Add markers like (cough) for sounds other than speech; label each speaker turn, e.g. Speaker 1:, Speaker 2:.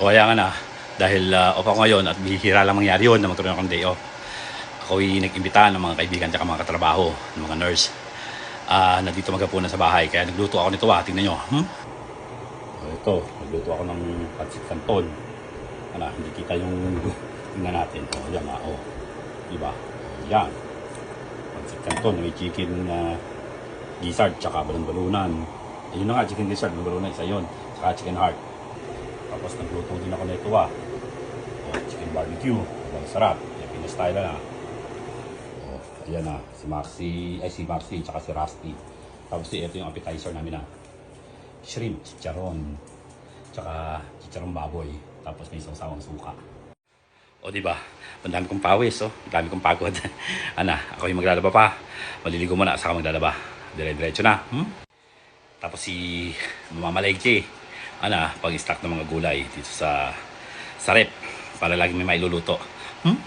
Speaker 1: O kaya nga na, dahil uh, off ako ngayon at bihira lang mangyari yun na magkaroon akong day off. Ako'y nag-imbitahan ng mga kaibigan at mga katrabaho, ng mga nurse. Ah, nandito magapunan sa bahay, kaya nagluto ako nito ah, tingnan nyo. Hmm? Ito, nagluto ako ng pancit canton. Ano, hindi kita yung (laughs) tingnan natin. O, yan ah, o. Diba? O, yan. Pancit canton, may chicken na gizzard, tsaka balon-balunan. Ayun na nga, chicken gizzard, balon-balunan, isa yun. Tsaka chicken heart. Tapos nagluto din ako nito ah. O, chicken barbecue. Ang sarap. Yan, pinastyle na. Oh, ayan na, si Maxi, ay si Maxi, tsaka si Rusty. Tapos ito yung appetizer namin na shrimp, chicharon, tsaka chicharon baboy. Tapos may sawsawang suka. O di ba? Ang dami kong pawis, oh. Ang dami kong pagod. (laughs) Ana, ako yung maglalaba pa. Maliligo muna, saka maglalaba. Dire-diretso na. Hmm? Tapos si Mama Malegche, ana, pag-stock ng mga gulay dito sa sa rep para lagi may mailuluto. Hmm?